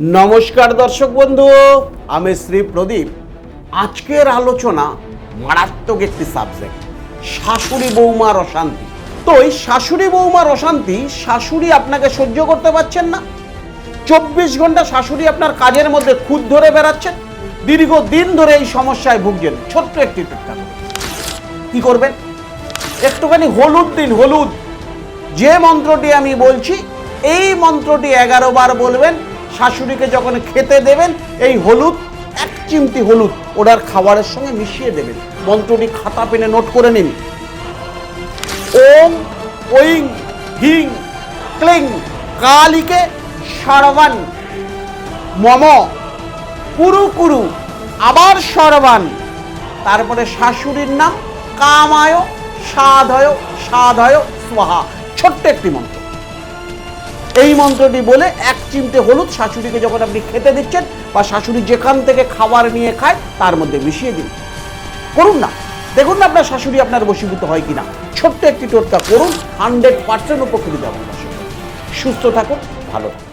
নমস্কার দর্শক বন্ধু, আমি শ্রী প্রদীপ। আজকের আলোচনা মারাত্মক একটি সাবজেক্ট শাশুড়ি বৌমার অশান্তি। তো এই শাশুড়ি বৌমার অশান্তি, শাশুড়ি আপনাকে সহ্য করতে পারছেন না। চব্বিশ ঘণ্টা শাশুড়ি আপনার কাজের মধ্যে খুদ ধরে বেড়াচ্ছেন। দীর্ঘ দিন ধরে এই সমস্যায় ভুগছেন। ছোট্ট একটি টিপটা কি করবেন? একটুখানি হলুদ দিন, হলুদ। যে মন্ত্রটি আমি বলছি, এই মন্ত্রটি এগারো বার বলবেন শাশুড়িকে যখন খেতে দেবেন, এই হলুদ, এক চিমটি হলুদ ওনার খাবারের সঙ্গে মিশিয়ে দেবেন। মন্ত্রটি খাতা পেনে নোট করে নিন। ওম ওইং হিং, ক্লিং, কালিকে সর্বান। মম, কুরু কুরু, আবার সর্বান। তারপরে শাশুড়ির নাম কামায়, সাধয় সাধয়, স্বাহা। ছোট্ট একটি মন্ত্র। এই মন্ত্রটি বলে এক চিমটে হলুদ শাশুড়িকে যখন আপনি খেতে দিচ্ছেন বা শাশুড়ি যেখান থেকে খাবার নিয়ে খায়, তার মধ্যে মিশিয়ে দিন। করুন না। দেখুন না আপনার শাশুড়ি আপনার বসীভূত হয় কিনা। ছোট্ট একটি টোটকা করুন হান্ড্রেড পার্সেন্ট উপকৃত আপনার সুস্থ থাকুন, ভালো থাকুন।